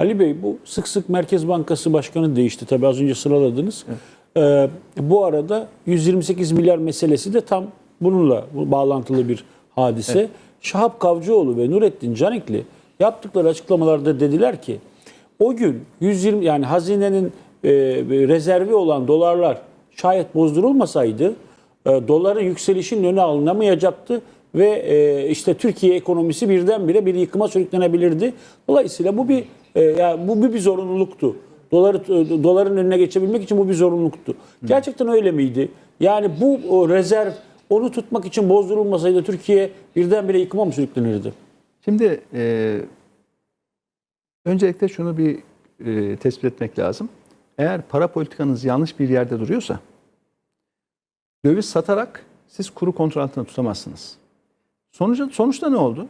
Ali Bey bu sık sık Merkez Bankası Başkanı değişti. Tabii az önce sıraladınız. Ee, bu arada 128 milyar meselesi de tam bununla bağlantılı bir hadise. Şahap Kavcıoğlu ve Nurettin Canikli yaptıkları açıklamalarda dediler ki o gün 120 yani hazinenin e, rezervi olan dolarlar şayet bozdurulmasaydı e, doların yükselişinin önü alınamayacaktı ve e, işte Türkiye ekonomisi birdenbire bir yıkıma sürüklenebilirdi. Dolayısıyla bu bir e, yani bu bir, bir zorunluluktu. Doları e, doların önüne geçebilmek için bu bir zorunluluktu. Gerçekten öyle miydi? Yani bu rezerv onu tutmak için bozdurulmasaydı Türkiye birdenbire yıkıma mı sürüklenirdi? Şimdi e, öncelikle şunu bir e, tespit etmek lazım. Eğer para politikanız yanlış bir yerde duruyorsa döviz satarak siz kuru kontrol altında tutamazsınız. Sonuçta, sonuçta ne oldu?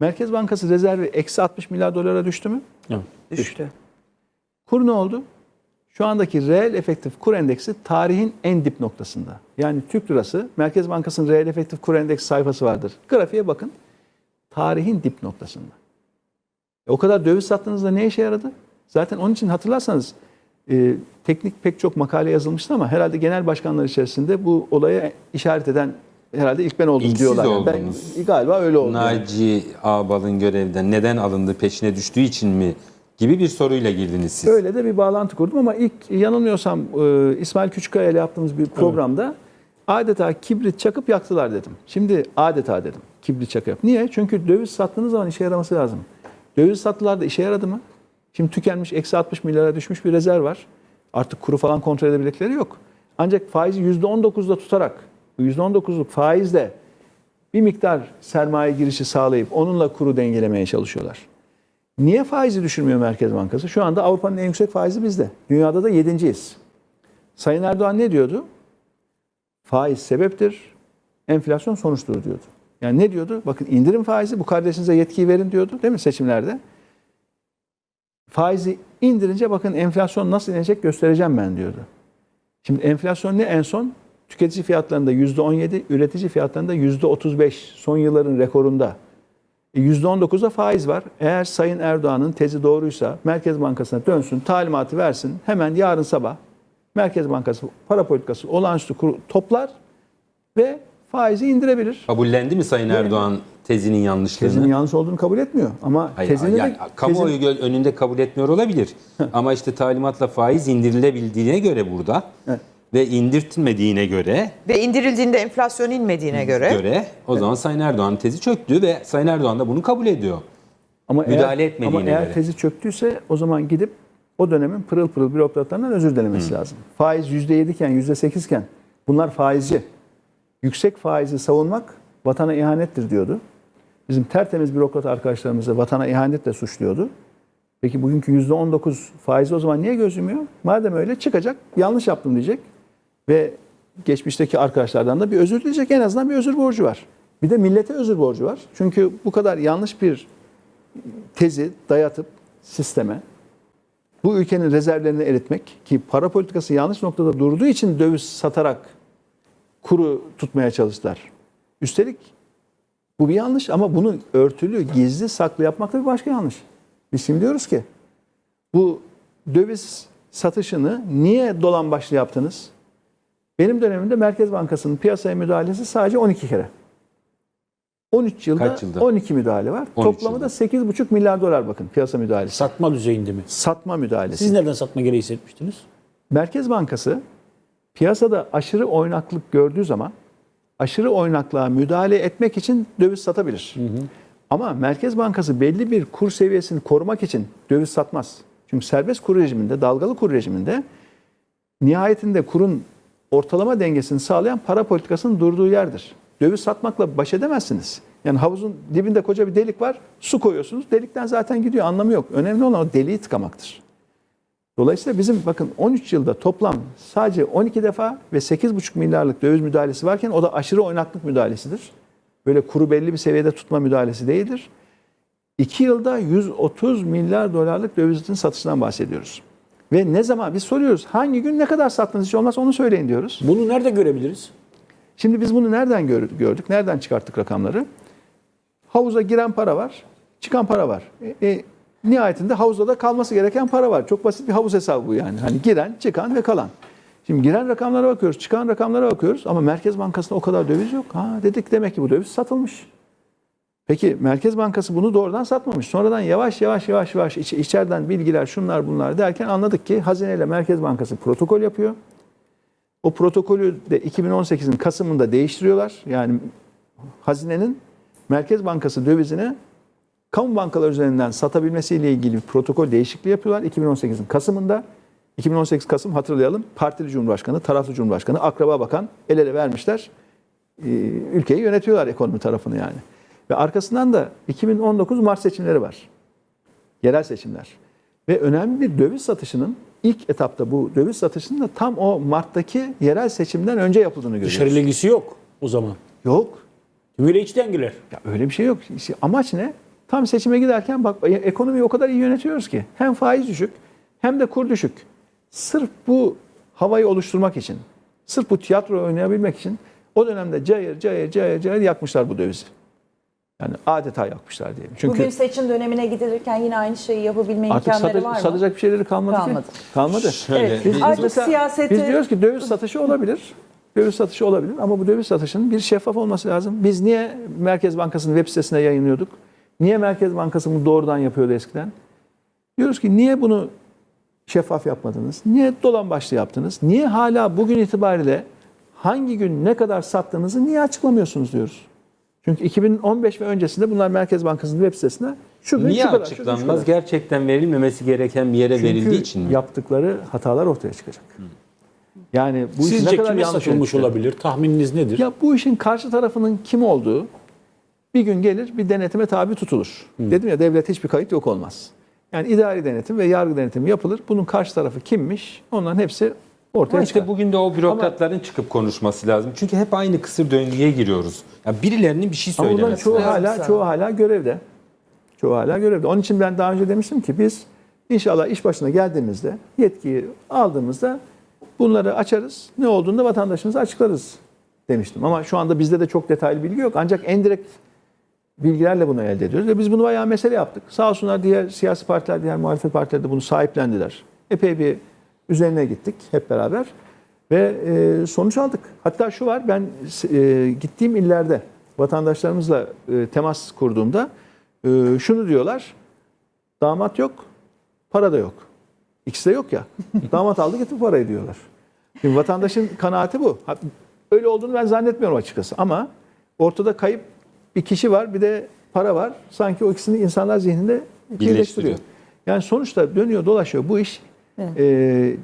Merkez Bankası rezervi eksi 60 milyar dolara düştü mü? Evet. Düştü. Kur ne oldu? Şu andaki reel efektif kur endeksi tarihin en dip noktasında. Yani Türk lirası, Merkez Bankası'nın reel efektif kur endeksi sayfası vardır. Grafiğe bakın. Tarihin dip noktasında. E, o kadar döviz sattığınızda ne işe yaradı? Zaten onun için hatırlarsanız e, teknik pek çok makale yazılmıştı ama herhalde genel başkanlar içerisinde bu olaya işaret eden herhalde ilk ben oldum İlk siz diyorlar. Oldunuz. Ben galiba öyle oldu. Naci Ağbal'ın görevden neden alındı peşine düştüğü için mi gibi bir soruyla girdiniz siz. Öyle de bir bağlantı kurdum ama ilk yanılmıyorsam e, İsmail Küçükkaya ile yaptığımız bir programda adeta kibrit çakıp yaktılar dedim. Şimdi adeta dedim kibrit çakıp. Niye? Çünkü döviz sattığınız zaman işe yaraması lazım. Döviz sattılar da işe yaradı mı? Şimdi tükenmiş eksi 60 milyara düşmüş bir rezerv var. Artık kuru falan kontrol edebildikleri yok. Ancak faizi %19'da tutarak bu %19'luk faizle bir miktar sermaye girişi sağlayıp onunla kuru dengelemeye çalışıyorlar. Niye faizi düşürmüyor Merkez Bankası? Şu anda Avrupa'nın en yüksek faizi bizde. Dünyada da yedinciyiz. Sayın Erdoğan ne diyordu? Faiz sebeptir, enflasyon sonuçtur diyordu. Yani ne diyordu? Bakın indirim faizi, bu kardeşinize yetkiyi verin diyordu değil mi seçimlerde? Faizi indirince bakın enflasyon nasıl inecek göstereceğim ben diyordu. Şimdi enflasyon ne en son? Tüketici fiyatlarında %17, üretici fiyatlarında %35 son yılların rekorunda. E, %19'da faiz var. Eğer Sayın Erdoğan'ın tezi doğruysa Merkez Bankası'na dönsün, talimatı versin. Hemen yarın sabah Merkez Bankası para politikası olağanüstü kurulu toplar ve faizi indirebilir. Kabullendi mi Sayın Erdoğan tezinin yanlışlığını? Tezinin yanlış olduğunu kabul etmiyor. Ama Hayır, tezini yani de, kamuoyu tezin- önünde kabul etmiyor olabilir. Ama işte talimatla faiz indirilebildiğine göre burada Evet. Ve indirtilmediğine göre Ve indirildiğinde enflasyon inmediğine göre, göre o zaman Sayın Erdoğan'ın tezi çöktü ve Sayın Erdoğan da bunu kabul ediyor. ama müdahale eğer, etmediğine Ama eğer göre. tezi çöktüyse o zaman gidip o dönemin pırıl pırıl bürokratlarından özür dilemesi lazım. Faiz %7 iken %8 iken bunlar faizci. Yüksek faizi savunmak vatana ihanettir diyordu. Bizim tertemiz bürokrat arkadaşlarımız da vatana ihanetle suçluyordu. Peki bugünkü %19 faizi o zaman niye göz yumuyor? Madem öyle çıkacak, yanlış yaptım diyecek ve geçmişteki arkadaşlardan da bir özür dileyecek. En azından bir özür borcu var. Bir de millete özür borcu var. Çünkü bu kadar yanlış bir tezi dayatıp sisteme bu ülkenin rezervlerini eritmek ki para politikası yanlış noktada durduğu için döviz satarak kuru tutmaya çalıştılar. Üstelik bu bir yanlış ama bunu örtülü, gizli, saklı yapmak da bir başka yanlış. Biz şimdi diyoruz ki bu döviz satışını niye dolan başlı yaptınız? Benim dönemimde Merkez Bankası'nın piyasaya müdahalesi sadece 12 kere. 13 yılda, Kaç yılda? 12 müdahale var. 13 Toplamı yılda. da 8,5 milyar dolar bakın piyasa müdahalesi. Satma düzeyinde mi? Satma müdahalesi. Siz nereden satma gereği hissetmiştiniz? Merkez Bankası piyasada aşırı oynaklık gördüğü zaman aşırı oynaklığa müdahale etmek için döviz satabilir. Ama Merkez Bankası belli bir kur seviyesini korumak için döviz satmaz. Çünkü serbest kur rejiminde, dalgalı kur rejiminde nihayetinde kurun ortalama dengesini sağlayan para politikasının durduğu yerdir. Döviz satmakla baş edemezsiniz. Yani havuzun dibinde koca bir delik var, su koyuyorsunuz, delikten zaten gidiyor, anlamı yok. Önemli olan o deliği tıkamaktır. Dolayısıyla bizim bakın 13 yılda toplam sadece 12 defa ve 8,5 milyarlık döviz müdahalesi varken o da aşırı oynaklık müdahalesidir. Böyle kuru belli bir seviyede tutma müdahalesi değildir. 2 yılda 130 milyar dolarlık dövizin satışından bahsediyoruz. Ve ne zaman biz soruyoruz hangi gün ne kadar sattınız hiç olmazsa onu söyleyin diyoruz. Bunu nerede görebiliriz? Şimdi biz bunu nereden gör- gördük? Nereden çıkarttık rakamları? Havuza giren para var, çıkan para var. E, e, nihayetinde havuzda da kalması gereken para var. Çok basit bir havuz hesabı bu yani. Hani giren, çıkan ve kalan. Şimdi giren rakamlara bakıyoruz, çıkan rakamlara bakıyoruz ama Merkez Bankası'nda o kadar döviz yok. Ha dedik demek ki bu döviz satılmış. Peki Merkez Bankası bunu doğrudan satmamış. Sonradan yavaş yavaş yavaş yavaş iç- içeriden bilgiler şunlar bunlar derken anladık ki Hazine ile Merkez Bankası protokol yapıyor. O protokolü de 2018'in Kasım'ında değiştiriyorlar. Yani hazinenin Merkez Bankası dövizini kamu bankalar üzerinden satabilmesiyle ilgili bir protokol değişikliği yapıyorlar 2018'in Kasım'ında. 2018 Kasım hatırlayalım. Partili Cumhurbaşkanı, taraflı Cumhurbaşkanı, akraba bakan el ele vermişler. Ee, ülkeyi yönetiyorlar ekonomi tarafını yani. Ve arkasından da 2019 Mart seçimleri var. Yerel seçimler. Ve önemli bir döviz satışının ilk etapta bu döviz satışının da tam o Mart'taki yerel seçimden önce yapıldığını görüyoruz. Dışarı ilgisi yok o zaman. Yok. Tümüyle iç dengeler. Ya öyle bir şey yok. İşte amaç ne? Tam seçime giderken bak e- ekonomiyi o kadar iyi yönetiyoruz ki. Hem faiz düşük hem de kur düşük. Sırf bu havayı oluşturmak için, sırf bu tiyatro oynayabilmek için o dönemde cayır cayır cayır cayır yakmışlar bu dövizi. Yani adeta yakmışlar diyelim. Çünkü Bugün seçim dönemine gidilirken yine aynı şeyi yapabilme artık imkanları var mı? satacak bir şeyleri kalmadı, Kalmadı. ki. Kalmadı. Şöyle Evet, bir- Artık mesela- siyaseti- Biz diyoruz ki döviz satışı olabilir. Döviz satışı olabilir ama bu döviz satışının bir şeffaf olması lazım. Biz niye Merkez Bankası'nın web sitesine yayınlıyorduk? Niye Merkez Bankası bunu doğrudan yapıyordu eskiden? Diyoruz ki niye bunu şeffaf yapmadınız? Niye dolan başlı yaptınız? Niye hala bugün itibariyle hangi gün ne kadar sattığınızı niye açıklamıyorsunuz diyoruz. Çünkü 2015 ve öncesinde bunlar Merkez Bankası'nın web sitesine şu gün Niye şu kadar, gün şu açıklanmaz? kadar. Gerçekten verilmemesi gereken bir yere Çünkü verildiği için mi? yaptıkları hatalar ortaya çıkacak. Yani bu işin Sizce ne kadar kime yanlış satılmış olabilir? Tahmininiz nedir? Ya bu işin karşı tarafının kim olduğu bir gün gelir bir denetime tabi tutulur. Dedim ya devlet hiçbir kayıt yok olmaz. Yani idari denetim ve yargı denetimi yapılır. Bunun karşı tarafı kimmiş? Onların hepsi ortaya Ama çıkar. işte bugün de o bürokratların çıkıp konuşması lazım. Çünkü hep aynı kısır döngüye giriyoruz. Ya birilerinin bir şey Ama söylemesi çoğu lazım. hala çoğu hala görevde. Çoğu hala görevde. Onun için ben daha önce demiştim ki biz inşallah iş başına geldiğimizde yetkiyi aldığımızda bunları açarız. Ne olduğunu da vatandaşımıza açıklarız demiştim. Ama şu anda bizde de çok detaylı bilgi yok. Ancak en direkt bilgilerle bunu elde ediyoruz. Ve biz bunu bayağı mesele yaptık. Sağ olsunlar diğer siyasi partiler, diğer muhalefet partileri de bunu sahiplendiler. Epey bir üzerine gittik hep beraber. Ve e, sonuç aldık. Hatta şu var, ben e, gittiğim illerde vatandaşlarımızla e, temas kurduğumda e, şunu diyorlar. Damat yok, para da yok. İkisi de yok ya. Damat aldı gitti parayı diyorlar. Şimdi vatandaşın kanaati bu. Öyle olduğunu ben zannetmiyorum açıkçası. Ama ortada kayıp bir kişi var, bir de para var. Sanki o ikisini insanlar zihninde birleştiriyor. Yani sonuçta dönüyor dolaşıyor bu iş. E,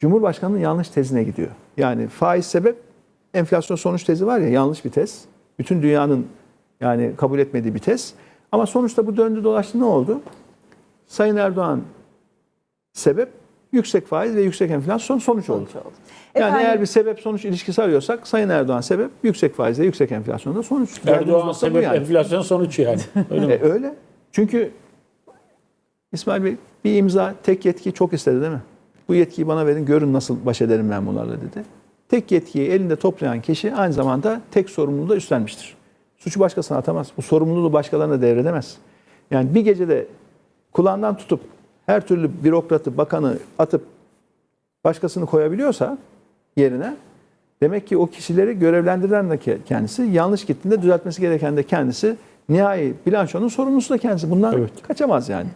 Cumhurbaşkanı'nın yanlış tezine gidiyor. Yani faiz sebep, enflasyon sonuç tezi var ya yanlış bir tez. Bütün dünyanın yani kabul etmediği bir tez. Ama sonuçta bu döndü dolaştı ne oldu? Sayın Erdoğan sebep yüksek faiz ve yüksek enflasyon sonuç oldu. Yani Efendim- eğer bir sebep sonuç ilişkisi arıyorsak Sayın Erdoğan sebep yüksek faiz ve yüksek enflasyonda sonuç. Erdoğan sebep yani. enflasyon sonuç yani. Öyle mi? E, öyle. Çünkü İsmail Bey bir imza tek yetki çok istedi değil mi? Bu yetkiyi bana verin görün nasıl baş ederim ben bunlarla dedi. Tek yetkiyi elinde toplayan kişi aynı zamanda tek sorumluluğu da üstlenmiştir. Suçu başkasına atamaz. Bu sorumluluğu başkalarına devredemez. Yani bir gecede kulağından tutup her türlü bürokratı, bakanı atıp başkasını koyabiliyorsa yerine demek ki o kişileri görevlendiren de ke- kendisi yanlış gittiğinde düzeltmesi gereken de kendisi nihai bilançonun sorumlusu da kendisi. Bundan Evet. kaçamaz yani.